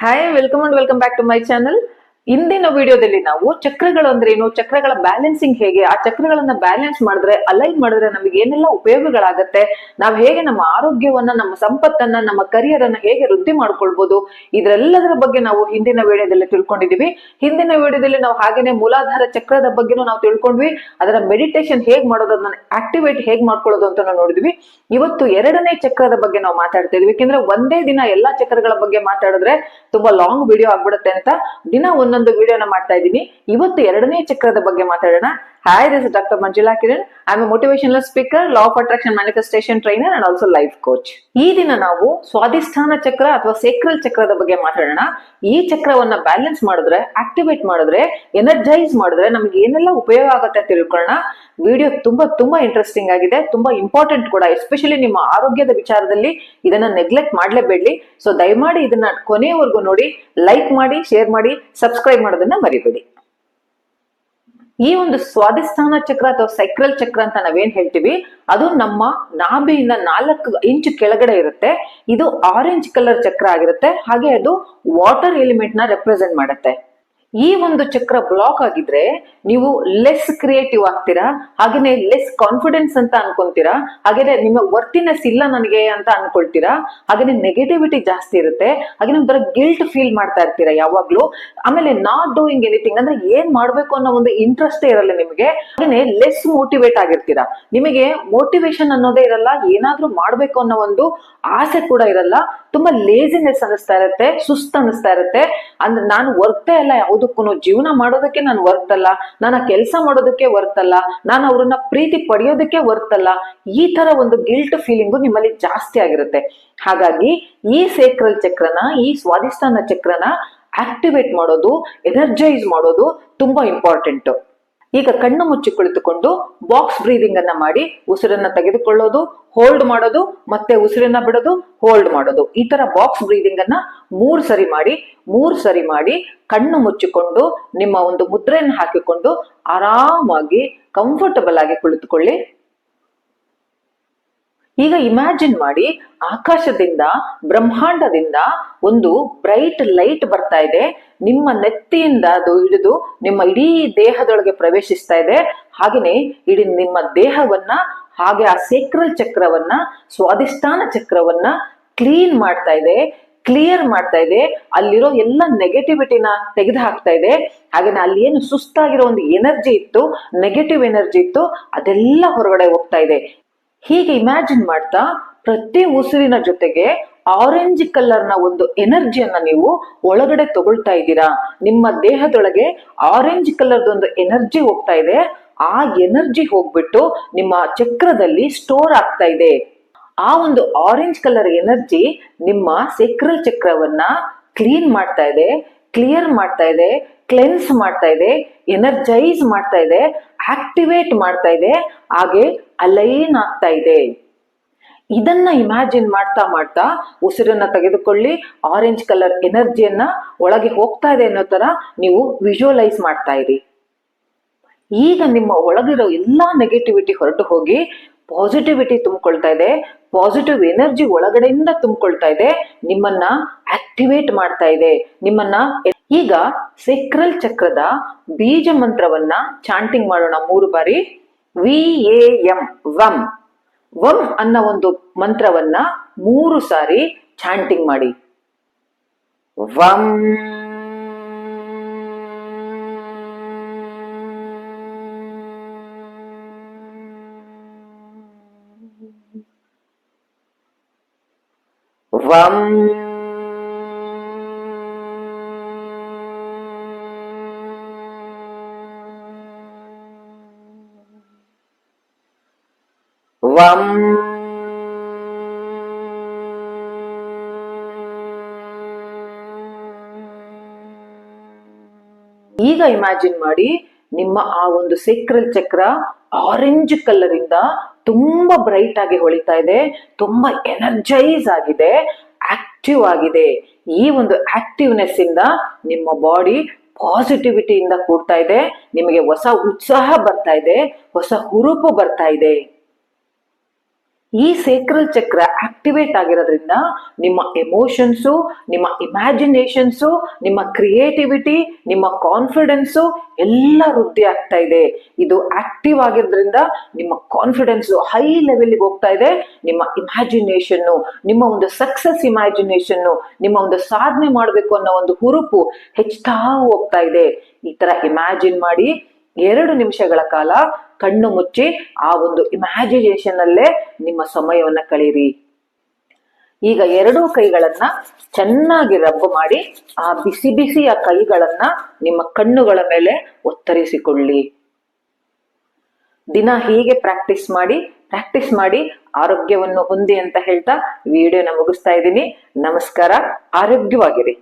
Hi, welcome and welcome back to my channel. ಇಂದಿನ ವಿಡಿಯೋದಲ್ಲಿ ನಾವು ಚಕ್ರಗಳು ಅಂದ್ರೆ ಏನು? ಚಕ್ರಗಳ ಬ್ಯಾಲೆನ್ಸಿಂಗ್ ಹೇಗೆ? ಆ ಚಕ್ರಗಳನ್ನ ಬ್ಯಾಲೆನ್ಸ್ ಮಾಡಿದ್ರೆ ಅಲೈನ್ ಮಾಡಿದ್ರೆ ನಮಗೆ ಏನೆಲ್ಲ ಉಪಯೋಗಗಳಾಗತ್ತೆ? ನಾವ್ ಹೇಗೆ ನಮ್ಮ ಆರೋಗ್ಯವನ್ನ, ನಮ್ಮ ಸಂಪತ್ತನ್ನ, ನಮ್ಮ ಕರಿಯರ್ ಅನ್ನ ಹೇಗೆ ವೃದ್ಧಿ ಮಾಡ್ಕೊಳ್ಬಹುದು ಇದ್ರೆಲ್ಲದರ ಬಗ್ಗೆ ನಾವು ಹಿಂದಿನ ವಿಡಿಯೋದಲ್ಲಿ ತಿಳ್ಕೊಂಡಿದೀವಿ. ಹಿಂದಿನ ವಿಡಿಯೋದಲ್ಲಿ ನಾವು ಹಾಗೇನೆ ಮೂಲಾಧಾರ ಚಕ್ರದ ಬಗ್ಗೆನೂ ನಾವು ತಿಳ್ಕೊಂಡ್ವಿ. ಅದರ ಮೆಡಿಟೇಷನ್ ಹೇಗ್ ಮಾಡೋದು ಅದನ್ನ ಆಕ್ಟಿವೇಟ್ ಹೇಗ್ ಮಾಡ್ಕೊಳ್ಳೋದು ಅಂತ ನಾವು ನೋಡಿದ್ವಿ. ಇವತ್ತು ಎರಡನೇ ಚಕ್ರದ ಬಗ್ಗೆ ನಾವು ಮಾತಾಡ್ತಾ ಇದೀವಿ. ಯಾಕೆಂದ್ರೆ ಒಂದೇ ದಿನ ಎಲ್ಲಾ ಚಕ್ರಗಳ ಬಗ್ಗೆ ಮಾತಾಡಿದ್ರೆ ತುಂಬಾ ಲಾಂಗ್ ವಿಡಿಯೋ ಆಗ್ಬಿಡುತ್ತೆ ಅಂತ. ದಿನ ವಿಡಿಯೋನ ಮಾಡ್ತಾ ಇದ್ದೀನಿ. ಇವತ್ತು ಎರಡನೇ ಚಕ್ರದ ಬಗ್ಗೆ ಮಾತಾಡೋಣ. Hi this doctor Manjula Kiran. I a motivational speaker law of attraction manifestation trainer and also life coach ಈ ದಿನ ನಾವು ಸ್ವಾಧಿಷ್ಠಾನ ಚಕ್ರ ಅಥವಾ ಸೇಕ್ರಲ್ ಚಕ್ರದ ಬಗ್ಗೆ ಮಾತಾಡೋಣ. ಈ ಚಕ್ರವನ್ನ ಬ್ಯಾಲೆನ್ಸ್ ಮಾಡಿದ್ರೆ ಆಕ್ಟಿವೇಟ್ ಮಾಡಿದ್ರೆ ಎನರ್ಜೈಸ್ ಮಾಡಿದ್ರೆ ನಮ್ಗೆ ಏನೆಲ್ಲ ಉಪಯೋಗ ಆಗುತ್ತೆ ಅಂತ ತಿಳ್ಕೊಳ್ಳೋಣ. ವಿಡಿಯೋ ತುಂಬಾ ತುಂಬಾ ಇಂಟ್ರೆಸ್ಟಿಂಗ್ ಆಗಿದೆ. ತುಂಬಾ ಇಂಪಾರ್ಟೆಂಟ್ ಕೂಡ ಎಸ್ಪೆಷಲಿ ನಿಮ್ಮ ಆರೋಗ್ಯದ ವಿಚಾರದಲ್ಲಿ ಇದನ್ನ ನೆಗ್ಲೆಕ್ಟ್ ಮಾಡ್ಲೇಬೇಡಿ ಸೊ ದಯಮಾಡಿ ಇದನ್ನ ಕೊನೆಯವರೆಗೂ ನೋಡಿ ಲೈಕ್ ಮಾಡಿ ಶೇರ್ ಮಾಡಿ ಸಬ್ಸ್ಕ್ರೈಬ್ ಮಾಡೋದನ್ನ ಮರಿಬೇಡಿ. ಈ ಒಂದು ಸ್ವಾದಿಸ್ಥಾನ ಚಕ್ರ ಅಥವಾ ಸೈಕ್ರಲ್ ಚಕ್ರ ಅಂತ ನಾವೇನ್ ಹೇಳ್ತೀವಿ, ಅದು ನಮ್ಮ ನಾಭಿಯಿಂದ ನಾಲ್ಕು ಇಂಚ್ ಕೆಳಗಡೆ ಇರುತ್ತೆ. ಇದು ಆರೆಂಜ್ ಕಲರ್ ಚಕ್ರ ಆಗಿರುತ್ತೆ. ಹಾಗೆ ಅದು ವಾಟರ್ ಎಲಿಮೆಂಟ್ನ ರೆಪ್ರೆಸೆಂಟ್ ಮಾಡುತ್ತೆ. ಈ ಒಂದು ಚಕ್ರ ಬ್ಲಾಕ್ ಆಗಿದ್ರೆ ನೀವು ಲೆಸ್ ಕ್ರಿಯೇಟಿವ್ ಆಗ್ತೀರಾ? ಹಾಗೇನೆ ಲೆಸ್ ಕಾನ್ಫಿಡೆನ್ಸ್ ಅಂತ ಅನ್ಕೊಂತೀರಾ? ಹಾಗೇನೆ ನಿಮ್ಮ ವರ್ತಿನೆಸ್ ಇಲ್ಲ ನನಗೆ ಅಂತ ಅನ್ಕೊಳ್ತೀರಾ? ಹಾಗೇನೆ ನೆಗೆಟಿವಿಟಿ ಜಾಸ್ತಿ ಇರುತ್ತೆ. ಹಾಗೇನೆ ಒಂಥರ ಗಿಲ್ಟ್ ಫೀಲ್ ಮಾಡ್ತಾ ಇರ್ತೀರಾ ಯಾವಾಗ್ಲೂ? ಆಮೇಲೆ ನಾಟ್ ಡೂಯಿಂಗ್ ಎನಿಥಿಂಗ್ ಅಂದ್ರೆ ಏನ್ ಮಾಡ್ಬೇಕು ಅನ್ನೋ ಒಂದು ಇಂಟ್ರೆಸ್ಟೇ ಇರಲ್ಲ ನಿಮಗೆ. ಹಾಗೇನೆ ಲೆಸ್ ಮೋಟಿವೇಟ್ ಆಗಿರ್ತೀರಾ? ನಿಮಗೆ ಮೋಟಿವೇಶನ್ ಅನ್ನೋದೇ ಇರಲ್ಲ, ಏನಾದ್ರೂ ಮಾಡ್ಬೇಕು ಅನ್ನೋ ಒಂದು ಆಸೆ ಕೂಡ ಇರಲ್ಲ. ತುಂಬಾ ಲೇಸಿನೆಸ್ ಅನಿಸ್ತಾ ಇರುತ್ತೆ, ಸುಸ್ತ್ ಅನಿಸ್ತಾ ಇರುತ್ತೆ. ಅಂದ್ರೆ ನಾನು ವರ್ತೆ ಅಲ್ಲ ಯಾವುದಕ್ಕೂ ಜೀವನ ಮಾಡೋದಕ್ಕೆ ನಾನು ವರ್ತ್ ಅಲ್ಲ. ನಾನು ಕೆಲಸ ಮಾಡೋದಕ್ಕೆ ವರ್ತ್ ಅಲ್ಲ. ನಾನು ಅವ್ರನ್ನ ಪ್ರೀತಿ ಪಡೆಯೋದಕ್ಕೆ ಅಲ್ಲ. ಈ ತರ ಒಂದು ಗಿಲ್ಟ್ ಫೀಲಿಂಗು ನಿಮ್ಮಲ್ಲಿ ಜಾಸ್ತಿ ಆಗಿರುತ್ತೆ. ಹಾಗಾಗಿ ಈ ಸೇಕ್ರಲ್ ಚಕ್ರನ, ಈ ಸ್ವಾಧಿಷ್ಠಾನ ಚಕ್ರನ ಆಕ್ಟಿವೇಟ್ ಮಾಡೋದು ಎನರ್ಜೈಸ್ ಮಾಡೋದು ತುಂಬಾ ಇಂಪಾರ್ಟೆಂಟ್ ಈಗ ಕಣ್ಣು ಮುಚ್ಚಿ ಕುಳಿತುಕೊಂಡು ಬಾಕ್ಸ್ ಬ್ರೀದಿಂಗ್ ಅನ್ನ ಮಾಡಿ ಉಸಿರನ್ನ ತೆಗೆದುಕೊಳ್ಳೋದು ಹೋಲ್ಡ್ ಮಾಡೋದು, ಮತ್ತೆ ಉಸಿರನ್ನ ಬಿಡೋದು ಹೋಲ್ಡ್ ಮಾಡೋದು. ಈ ತರ ಬಾಕ್ಸ್ ಬ್ರೀದಿಂಗ್ ಅನ್ನ ಮೂರ್ ಸರಿ ಮಾಡಿ, ಮೂರ್ ಸರಿ ಮಾಡಿ ಕಣ್ಣು ಮುಚ್ಚಿಕೊಂಡು ನಿಮ್ಮ ಒಂದು ಮುದ್ರೆಯನ್ನು ಹಾಕಿಕೊಂಡು ಆರಾಮಾಗಿ ಕಂಫರ್ಟಬಲ್ ಆಗಿ ಕುಳಿತುಕೊಳ್ಳಿ. ಈಗ ಇಮ್ಯಾಜಿನ್ ಮಾಡಿ ಆಕಾಶದಿಂದ, ಬ್ರಹ್ಮಾಂಡದಿಂದ ಒಂದು ಬ್ರೈಟ್ ಲೈಟ್ ಬರ್ತಾ ಇದೆ. ನಿಮ್ಮ ನೆತ್ತಿಯಿಂದ ಅದು ಹಿಡಿದು ನಿಮ್ಮ ಇಡೀ ದೇಹದೊಳಗೆ ಪ್ರವೇಶಿಸ್ತಾ ಇದೆ. ಹಾಗೆಯೇ ಇಡೀ ನಿಮ್ಮ ದೇಹವನ್ನ, ಹಾಗೆ ಆ ಸೇಕ್ರಲ್ ಚಕ್ರವನ್ನ, ಸ್ವಾಧಿಷ್ಠಾನ ಚಕ್ರವನ್ನ ಕ್ಲೀನ್ ಮಾಡ್ತಾ ಇದೆ ಕ್ಲಿಯರ್ ಮಾಡ್ತಾ ಇದೆ. ಅಲ್ಲಿರೋ ಎಲ್ಲ ನೆಗೆಟಿವಿಟಿನ ತೆಗೆದು ಹಾಕ್ತಾ ಇದೆ. ಹಾಗೇನೆ ಅಲ್ಲಿ ಏನು ಸುಸ್ತಾಗಿರೋ ಒಂದು ಎನರ್ಜಿ ಇತ್ತು ನೆಗೆಟಿವ್ ಎನರ್ಜಿ ಇತ್ತು, ಅದೆಲ್ಲ ಹೊರಗಡೆ ಹೋಗ್ತಾ ಇದೆ. ಹೀಗೆ ಇಮ್ಯಾಜಿನ್ ಮಾಡ್ತಾ ಪ್ರತಿ ಉಸಿರಿನ ಜೊತೆಗೆ ಆರೆಂಜ್ ಕಲರ್ನ ಒಂದು ಎನರ್ಜಿಯನ್ನ ನೀವು ಒಳಗಡೆ ತಗೊಳ್ತಾ ಇದ್ದೀರಾ. ನಿಮ್ಮ ದೇಹದೊಳಗೆ ಆರೆಂಜ್ ಕಲರ್ದ ಒಂದು ಎನರ್ಜಿ ಹೋಗ್ತಾ ಇದೆ. ಆ ಎನರ್ಜಿ ಹೋಗ್ಬಿಟ್ಟು ನಿಮ್ಮ ಚಕ್ರದಲ್ಲಿ ಸ್ಟೋರ್ ಆಗ್ತಾ ಇದೆ. ಆ ಒಂದು ಆರೆಂಜ್ ಕಲರ್ ಎನರ್ಜಿ ನಿಮ್ಮ ಸೆಕ್ರಲ್ ಚಕ್ರವನ್ನ ಕ್ಲೀನ್ ಮಾಡ್ತಾ ಇದೆ ಕ್ಲಿಯರ್ ಮಾಡ್ತಾ ಇದೆ ಕ್ಲೆನ್ಸ್ ಮಾಡ್ತಾ ಇದೆ ಎನರ್ಜೈಸ್ ಮಾಡ್ತಾ ಇದೆ ಆಕ್ಟಿವೇಟ್ ಮಾಡ್ತಾ ಇದೆ. ಹಾಗೆ ಅಲೈನ್ ಆಗ್ತಾ ಇದೆ. ಇದನ್ನ ಇಮ್ಯಾಜಿನ್ ಮಾಡ್ತಾ ಮಾಡ್ತಾ ಉಸಿರನ್ನ ತೆಗೆದುಕೊಳ್ಳಿ ಆರೆಂಜ್ ಕಲರ್ ಎನರ್ಜಿಯನ್ನ ಒಳಗೆ ಹೋಗ್ತಾ ಇದೆ ಅನ್ನೋ ತರ ನೀವು ವಿಜುವಲೈಸ್ ಮಾಡ್ತಾ ಇರಿ. ಈಗ ನಿಮ್ಮ ಒಳಗಿರೋ ಎಲ್ಲಾ ನೆಗೆಟಿವಿಟಿ ಹೊರಟು ಹೋಗಿ ಪಾಸಿಟಿವಿಟಿ ತುಂಬಿಕೊಳ್ತಾ ಇದೆ ಪಾಸಿಟಿವ್ ಎನರ್ಜಿ ಒಳಗಡೆಯಿಂದ ತುಂಬಿಕೊಳ್ತಾ ಇದೆ, ನಿಮ್ಮನ್ನ ಆಕ್ಟಿವೇಟ್ ಮಾಡ್ತಾ ಇದೆ. ನಿಮ್ಮನ್ನ ಈಗ ಸೆಕ್ರಲ್ ಚಕ್ರದ ಬೀಜ ಮಂತ್ರವನ್ನ ಚಾಂಟಿಂಗ್ ಮಾಡೋಣ ಮೂರು ಬಾರಿ. ವಿ ಎ ಎಂ ವಂ ವಂ ಅನ್ನೋ ಒಂದು ಮಂತ್ರವನ್ನ ಮೂರು ಸಾರಿ ಚಾಂಟಿಂಗ್ ಮಾಡಿ. ವಂ ವಂ ವಂ ಈಗ ಇಮ್ಯಾಜಿನ್ ಮಾಡಿ ನಿಮ್ಮ ಆ ಒಂದು ಸೇಕ್ರಲ್ ಚಕ್ರ ಆರೆಂಜ್ ಕಲರಿಂದ ತುಂಬಾ ಬ್ರೈಟ್ ಆಗಿ ಹೊಳಿತಾ ಇದೆ, ತುಂಬಾ ಎನರ್ಜೈಸ್ ಆಗಿದೆ ಆಕ್ಟಿವ್ ಆಗಿದೆ. ಈ ಒಂದು ಆಕ್ಟಿವ್ನೆಸ್ ಇಂದ ನಿಮ್ಮ ಬಾಡಿ ಪಾಸಿಟಿವಿಟಿಯಿಂದ ಕೂಡ್ತಾ ಇದೆ, ನಿಮಗೆ ಹೊಸ ಉತ್ಸಾಹ ಬರ್ತಾ ಇದೆ, ಹೊಸ ಹುರುಪು ಬರ್ತಾ ಇದೆ. ಈ ಸೇಕ್ರಲ್ ಚಕ್ರ ಆಕ್ಟಿವೇಟ್ ಆಗಿರೋದ್ರಿಂದ ನಿಮ್ಮ ಎಮೋಷನ್ಸು ನಿಮ್ಮ ಇಮ್ಯಾಜಿನೇಷನ್ಸು ನಿಮ್ಮ ಕ್ರಿಯೇಟಿವಿಟಿ ನಿಮ್ಮ ಕಾನ್ಫಿಡೆನ್ಸು ಎಲ್ಲ ವೃದ್ಧಿ ಆಗ್ತಾ ಇದೆ. ಇದು ಆಕ್ಟಿವ್ ಆಗಿರೋದ್ರಿಂದ ನಿಮ್ಮ ಕಾನ್ಫಿಡೆನ್ಸ್ ಹೈ ಲೆವೆಲ್ಗೆ ಹೋಗ್ತಾ ಇದೆ. ನಿಮ್ಮ ಇಮ್ಯಾಜಿನೇಷನ್ನು ನಿಮ್ಮ ಒಂದು ಸಕ್ಸಸ್ ಇಮ್ಯಾಜಿನೇಷನ್ನು ನಿಮ್ಮ ಒಂದು ಸಾಧನೆ ಮಾಡಬೇಕು ಅನ್ನೋ ಒಂದು ಹುರುಪು ಹೆಚ್ಚುತ್ತಾ ಹೋಗ್ತಾ ಇದೆ. ಈ ತರ ಇಮ್ಯಾಜಿನ್ ಮಾಡಿ ಎರಡು ನಿಮಿಷಗಳ ಕಾಲ ಕಣ್ಣು ಮುಚ್ಚಿ ಆ ಒಂದು ಇಮ್ಯಾಜಿನೇಷನ್ ಅಲ್ಲೇ ನಿಮ್ಮ ಸಮಯವನ್ನ ಕಳೀರಿ. ಈಗ ಎರಡೂ ಕೈಗಳನ್ನ ಚೆನ್ನಾಗಿ ರಬ್ ಮಾಡಿ ಆ ಬಿಸಿ ಬಿಸಿಯ ಕೈಗಳನ್ನ ನಿಮ್ಮ ಕಣ್ಣುಗಳ ಮೇಲೆ ಒತ್ತರಿಸಿಕೊಳ್ಳಿ. ದಿನ ಹೀಗೆ ಪ್ರಾಕ್ಟೀಸ್ ಮಾಡಿ ಪ್ರಾಕ್ಟೀಸ್ ಮಾಡಿ ಆರೋಗ್ಯವನ್ನು ಹೊಂದಿ ಅಂತ ಹೇಳ್ತಾ ವಿಡಿಯೋನ ಮುಗಿಸ್ತಾ ಇದ್ದೀನಿ. ನಮಸ್ಕಾರ, ಆರೋಗ್ಯವಾಗಿರಿ.